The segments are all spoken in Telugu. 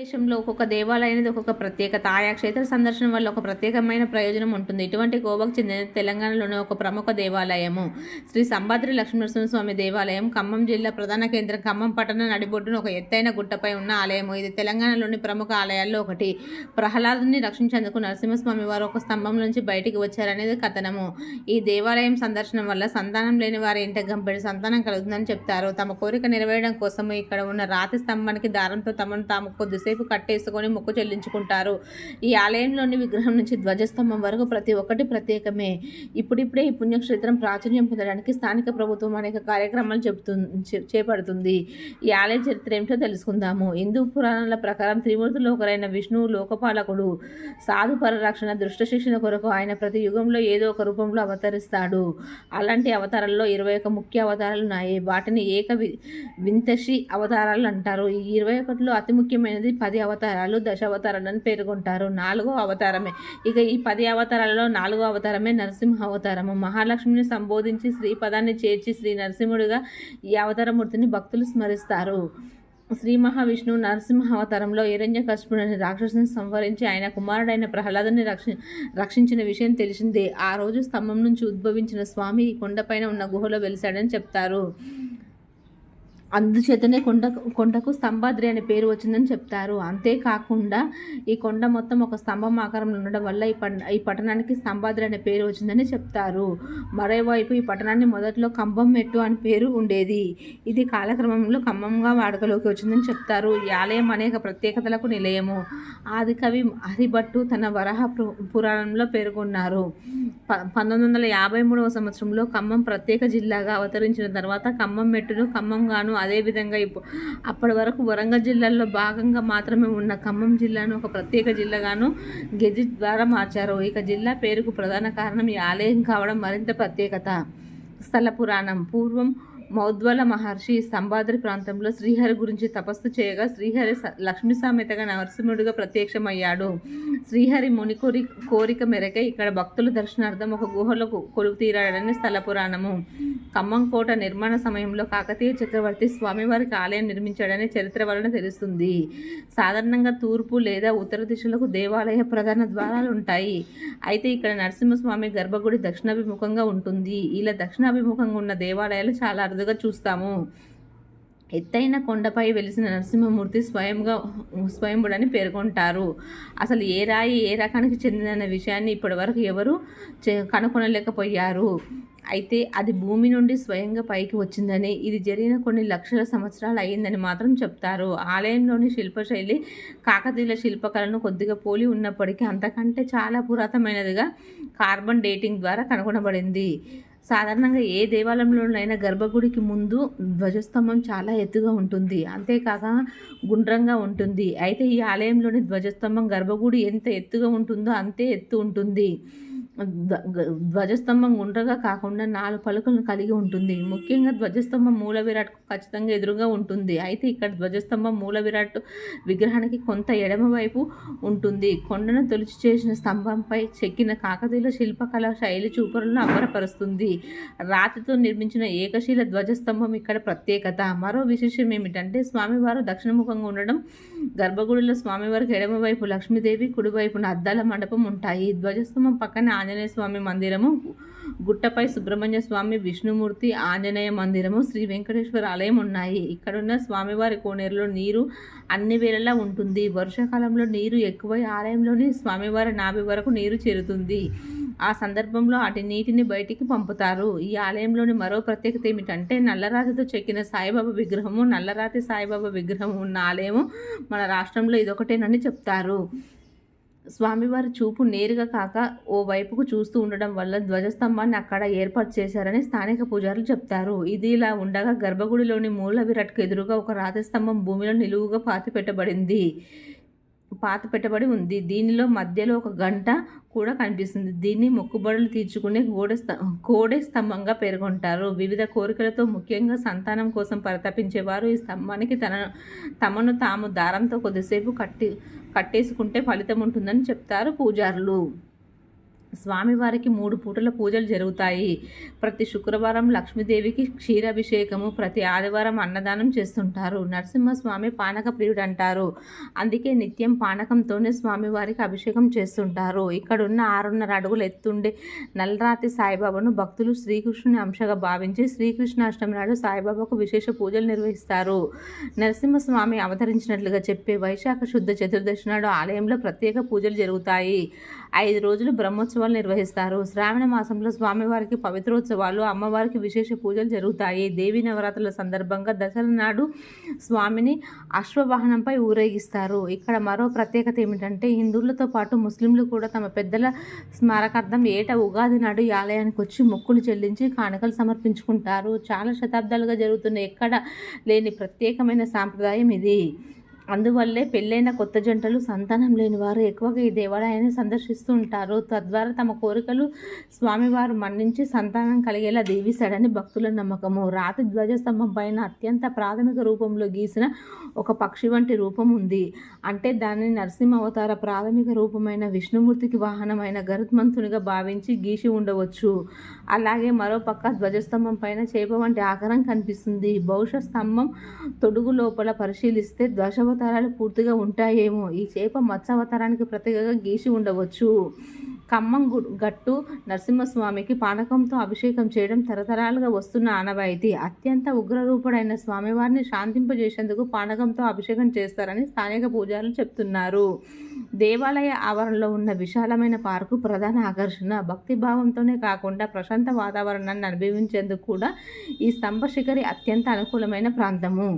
దేశంలో ఒక్కొక్క దేవాలయానికి ఒక్కొక్క ప్రత్యేకత. ఆయా క్షేత్ర సందర్శన వల్ల ఒక ప్రత్యేకమైన ప్రయోజనం ఉంటుంది. ఇటువంటి గోవాకు చెందిన తెలంగాణలోని ఒక ప్రముఖ దేవాలయము. శ్రీ సంభాద్రి లక్ష్మీనరసింహస్వామి దేవాలయం ఖమ్మం జిల్లా ప్రధాన కేంద్రం ఖమ్మం పట్టణ నడిబొడ్డున ఒక ఎత్తైన గుట్టపై ఉన్న ఆలయము. ఇది తెలంగాణలోని ప్రముఖ ఆలయాల్లో ఒకటి. ప్రహ్లాదుని రక్షించేందుకు నరసింహస్వామి వారు ఒక స్తంభం నుంచి బయటికి వచ్చారనేది కథనము. ఈ దేవాలయం సందర్శనం వల్ల సంతానం లేని వారి ఇంట గంపెడి సంతానం కలుగుతుందని చెప్తారు. తమ కోరిక నెరవేరడం కోసం ఇక్కడ ఉన్న రాతి స్తంభానికి దారంతో తమను తాము కొద్ది కొద్దిసేపు కట్టేసుకొని మొక్కు చెల్లించుకుంటారు. ఈ ఆలయంలోని విగ్రహం నుంచి ధ్వజస్తంభం వరకు ప్రతి ఒక్కటి ప్రత్యేకమే. ఇప్పుడిప్పుడే ఈ పుణ్యక్షేత్రం ప్రాచుర్యం పొందడానికి స్థానిక ప్రభుత్వం అనేక కార్యక్రమాలు చెబుతుంది చేపడుతుంది. ఈ ఆలయ చరిత్ర ఏమిటో తెలుసుకుందాము. హిందూ పురాణాల ప్రకారం త్రిమూర్తులు ఒకరైన విష్ణువు లోకపాలకుడు. సాధు పరిరక్షణ దృష్ట శిక్షణ కొరకు ఆయన ప్రతి యుగంలో ఏదో ఒక రూపంలో అవతరిస్తాడు. అలాంటి అవతారాల్లో ఇరవై ఒక ముఖ్య అవతారాలు ఉన్నాయి. వాటిని ఏక వి వింతషి అవతారాలు అంటారు. ఈ ఇరవై ఒకటిలో అతి ముఖ్యమైనది పది అవతారాలు దశ అని పేర్కొంటారు. నాలుగో అవతారమే. ఇక ఈ పది అవతారాలలో నాలుగో అవతారమే నరసింహ అవతారము. మహాలక్ష్మిని సంబోధించి శ్రీ పదాన్ని చేర్చి శ్రీ నరసింహుడిగా ఈ అవతారమూర్తిని భక్తులు స్మరిస్తారు. శ్రీ మహావిష్ణువు నరసింహ అవతారంలో హిరణ్య కశ్పుడని రాక్షసుని సంవరించి ఆయన కుమారుడైన ప్రహ్లాదుని రక్షి రక్షించిన విషయం తెలిసిందే. ఆ రోజు స్తంభం నుంచి ఉద్భవించిన స్వామి ఈ కొండపైన ఉన్న గుహలో వెలిశాడని చెప్తారు. అందుచేతనే కొండ కొండకు స్తంభాద్రి అనే పేరు వచ్చిందని చెప్తారు. అంతేకాకుండా ఈ కొండ మొత్తం ఒక స్తంభం ఆకారంలో ఉండడం వల్ల ఈ పట్ ఈ పట్టణానికి స్తంభాద్రి అనే పేరు వచ్చిందని చెప్తారు. మరోవైపు ఈ పట్టణాన్ని మొదట్లో కంబం మెట్టు అని పేరు ఉండేది. ఇది కాలక్రమంలో ఖమ్మంగా వాడుకలోకి వచ్చిందని చెప్తారు. ఈ ఆలయం అనేక ప్రత్యేకతలకు నిలయము. ఆది కవి హరిభట్టు తన వరహ పు- పురాణంలో పేర్కొన్నారు. పంతొమ్మిది వందల యాభై మూడవ సంవత్సరంలో ఖమ్మం ప్రత్యేక జిల్లాగా అవతరించిన తర్వాత ఖమ్మం మెట్టును ఖమ్మంగాను అదేవిధంగా ఇప్పుడు అప్పటి వరకు వరంగల్ జిల్లాలో భాగంగా మాత్రమే ఉన్న ఖమ్మం జిల్లాను ఒక ప్రత్యేక జిల్లాగాను గెజిట్ ద్వారా మార్చారు. ఇక జిల్లా పేరుకు ప్రధాన కారణం ఈ ఆలయం కావడం మరింత ప్రత్యేకత. స్థల పురాణం. పూర్వం మౌద్వల మహర్షి సంబాద్రి ప్రాంతంలో శ్రీహరి గురించి తపస్సు చేయగా శ్రీహరి లక్ష్మీ సామెతగా నరసింహుడిగా ప్రత్యక్షమయ్యాడు. శ్రీహరి ముని కోరి కోరిక మేరకే ఇక్కడ భక్తుల దర్శనార్థం ఒక గుహలో కొ- కొలువు తీరాడని స్థల పురాణము. ఖమ్మం కోట నిర్మాణ సమయంలో కాకతీయ చక్రవర్తి స్వామివారికి ఆలయం నిర్మించాడని చరిత్ర వలన తెలుస్తుంది. సాధారణంగా తూర్పు లేదా ఉత్తర దిశలకు దేవాలయ ప్రధాన ద్వారాలు ఉంటాయి. అయితే ఇక్కడ నరసింహస్వామి గర్భగుడి దక్షిణాభిముఖంగా ఉంటుంది. ఇలా దక్షిణాభిముఖంగా ఉన్న దేవాలయాలు చాలా అరుదుగా చూస్తాము. ఎత్తైన కొండపై వెలిసిన నరసింహమూర్తి స్వయంగా స్వయంభుడని పేర్కొంటారు. అసలు ఏ రాయి ఏ రకానికి చెందిన విషయాన్ని ఇప్పటివరకు ఎవరు చె- కనుగొనలేకపోయారు అయితే అది భూమి నుండి స్వయంగా పైకి వచ్చిందని ఇది జరిగిన కొన్ని లక్షల సంవత్సరాలు అయ్యిందని మాత్రం చెప్తారు. ఆలయంలోని శిల్పశైలి కాకతీయుల శిల్పకళను కొద్దిగా పోలి ఉన్నప్పటికీ అంతకంటే చాలా పురాతనమైనదిగా కార్బన్ డేటింగ్ ద్వారా కనుగొనబడింది. సాధారణంగా ఏ దేవాలయంలోనైనా గర్భగుడికి ముందు ధ్వజస్తంభం చాలా ఎత్తుగా ఉంటుంది. అంతేకాక గుండ్రంగా ఉంటుంది. అయితే ఈ ఆలయంలోని ధ్వజస్తంభం గర్భగుడి ఎంత ఎత్తుగా ఉంటుందో అంతే ఎత్తు ఉంటుంది. ధ్వజస్తంభం గుండ్రగా కాకుండా నాలుగు పలుకలను కలిగి ఉంటుంది. ముఖ్యంగా ధ్వజస్తంభం మూల విరాట్కు ఖచ్చితంగా ఎదురుగా ఉంటుంది. అయితే ఇక్కడ ధ్వజస్తంభం మూల విరాట్ విగ్రహానికి కొంత ఎడమ వైపు ఉంటుంది. కొండను తొలిచి చేసిన స్తంభంపై చెక్కిన కాకతీయుల శిల్పకళ శైలి చూపరులను అబ్బరపరుస్తుంది రాతితో నిర్మించిన ఏకశీల ధ్వజస్తంభం ఇక్కడ ప్రత్యేకత. మరో విశేషం ఏమిటంటే స్వామివారు దక్షిణముఖంగా ఉండడం గర్భగుడిలో స్వామివారికి ఎడమవైపు లక్ష్మీదేవి కుడివైపున అద్దాల మండపం ఉంటాయి. ధ్వజస్తంభం పక్కన ఆంజనేయ స్వామి మందిరము గుట్టపై సుబ్రహ్మణ్య స్వామి విష్ణుమూర్తి ఆంజనేయ మందిరము శ్రీ వెంకటేశ్వర ఆలయం ఉన్నాయి. ఇక్కడున్న స్వామివారి కోనేరులో నీరు అన్ని వేళలా ఉంటుంది. వర్షాకాలంలో నీరు ఎక్కువై ఆలయంలోని స్వామివారి నాభి వరకు నీరు చేరుతుంది. ఆ సందర్భంలో అటు నీటిని బయటికి పంపుతారు. ఈ ఆలయంలోని మరో ప్రత్యేకత ఏమిటంటే నల్లరాతితో చెక్కిన సాయిబాబా విగ్రహము నల్లరాతి సాయిబాబా విగ్రహం ఉన్న ఆలయము మన రాష్ట్రంలో ఇదొకటేనని చెప్తారు. స్వామివారి చూపు నేరుగా కాక ఓ వైపుకు చూస్తూ ఉండడం వల్ల ధ్వజస్తంభాన్ని అక్కడ ఏర్పాటు చేశారని స్థానిక పూజారులు చెప్తారు. ఇది ఇలా ఉండగా గర్భగుడిలోని మూల విరాట్కు ఎదురుగా ఒక రాతి స్తంభం భూమిలో నిలువుగా పాతి పెట్టబడింది. పాత పెట్టబడి ఉంది. దీనిలో మధ్యలో ఒక గంట కూడా కనిపిస్తుంది. దీన్ని మొక్కుబడులు తీర్చుకునే గోడ స్త కోడే స్తంభంగా పేర్కొంటారు. వివిధ కోరికలతో ముఖ్యంగా సంతానం కోసం పరితపించేవారు ఈ స్తంభానికి తన తమను తాము దారంతో కొద్దిసేపు కట్టి కట్టేసుకుంటే ఫలితం ఉంటుందని చెప్తారు పూజారులు. స్వామివారికి మూడు పూటల పూజలు జరుగుతాయి. ప్రతి శుక్రవారం లక్ష్మీదేవికి క్షీరాభిషేకము ప్రతి ఆదివారం అన్నదానం చేస్తుంటారు. నరసింహస్వామి పానక ప్రియుడు అంటారు అందుకే నిత్యం పానకంతోనే స్వామివారికి అభిషేకం చేస్తుంటారు. ఇక్కడున్న ఆరున్నర అడుగులు ఎత్తుండే నల్లరాతి సాయిబాబాను భక్తులు శ్రీకృష్ణుని అంశగా భావించి శ్రీకృష్ణాష్టమి నాడు సాయిబాబాకు విశేష పూజలు నిర్వహిస్తారు. నరసింహస్వామి అవతరించినట్లుగా చెప్పే వైశాఖ శుద్ధ చతుర్దశి నాడు ఆలయంలో ప్రత్యేక పూజలు జరుగుతాయి. ఐదు రోజులు బ్రహ్మోత్సవం బ్రహ్మోత్సవాలు నిర్వహిస్తారు. శ్రావణ మాసంలో స్వామివారికి పవిత్రోత్సవాలు అమ్మవారికి విశేష పూజలు జరుగుతాయి. దేవీ నవరాత్రుల సందర్భంగా దసరా నాడు స్వామిని అశ్వవాహనంపై ఊరేగిస్తారు. ఇక్కడ మరో ప్రత్యేకత ఏమిటంటే హిందువులతో పాటు ముస్లింలు కూడా తమ పెద్దల స్మారకార్థం ఏటా ఉగాది నాడు ఈ ఆలయానికి వచ్చి మొక్కులు చెల్లించి కానుకలు సమర్పించుకుంటారు. చాలా శతాబ్దాలుగా జరుగుతున్న ఎక్కడ లేని ప్రత్యేకమైన సాంప్రదాయం ఇది. అందువల్లే పెళ్ళైన కొత్త జంటలు సంతానం లేని వారు ఎక్కువగా ఈ దేవాలయాన్ని సందర్శిస్తూ ఉంటారు. తద్వారా తమ కోరికలు స్వామివారు మన్నించి సంతానం కలిగేలా దీవిస్తాడని భక్తుల నమ్మకము. రాతి ధ్వజస్తంభం పైన అత్యంత ప్రాథమిక రూపంలో గీసిన ఒక పక్షి వంటి రూపం ఉంది. అంటే దానిని నరసింహ అవతార ప్రాథమిక రూపమైన విష్ణుమూర్తికి వాహనమైన గరుత్మంతునిగా భావించి గీసి ఉండవచ్చు. అలాగే మరోపక్క ధ్వజస్తంభం పైన చేప వంటి ఆకారం కనిపిస్తుంది. బహుశ స్తంభం తొడుగు లోపల పరిశీలిస్తే అవతారాలు పూర్తిగా ఉంటాయేమో. ఈ చేప మత్స్యావతారానికి ప్రత్యేకంగా గీసి ఉండవచ్చు. ఖమ్మం గట్టు నరసింహస్వామికి పానకంతో అభిషేకం చేయడం తరతరాలుగా వస్తున్న ఆనవాయితీ. అత్యంత ఉగ్రరూపుడైన స్వామివారిని శాంతింపజేసేందుకు పానకంతో అభిషేకం చేస్తారని స్థానిక పూజారులు చెప్తున్నారు. దేవాలయ ఆవరణలో ఉన్న విశాలమైన పార్కు ప్రధాన ఆకర్షణ. భక్తిభావంతోనే కాకుండా ప్రశాంత వాతావరణాన్ని అనుభవించేందుకు కూడా ఈ స్తంభ శిఖరి అత్యంత అనుకూలమైన ప్రాంతము.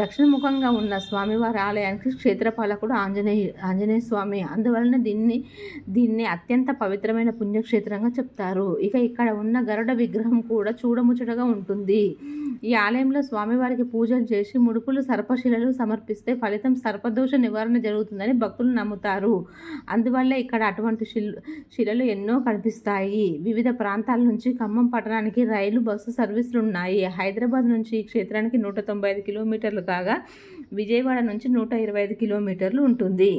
దక్షిణముఖంగా ఉన్న స్వామివారి ఆలయానికి క్షేత్రపాలకుడు ఆంజనేయ ఆంజనేయ స్వామి. అందువలన దీన్ని దీన్ని అత్యంత పవిత్రమైన పుణ్యక్షేత్రంగా చెప్తారు. ఇక ఇక్కడ ఉన్న గరుడ విగ్రహం కూడా చూడముచ్చటగా ఉంటుంది. ఈ ఆలయంలో స్వామివారికి పూజలు చేసి ముడుపులు సర్పశిలలు సమర్పిస్తే ఫలితం సర్పదోష నివారణ జరుగుతుందని భక్తులు అమ్ముతారు అందువల్ల ఇక్కడ అటువంటి శిల్ శిలలు ఎన్నో కనిపిస్తాయి. వివిధ ప్రాంతాల నుంచి ఖమ్మం పట్టణానికి రైలు బస్సు సర్వీసులు ఉన్నాయి హైదరాబాద్ నుంచి ఈ క్షేత్రానికి నూట తొంభై ఐదు కిలోమీటర్లు కాగా విజయవాడ నుంచి నూట ఇరవై ఐదు కిలోమీటర్లు ఉంటుంది.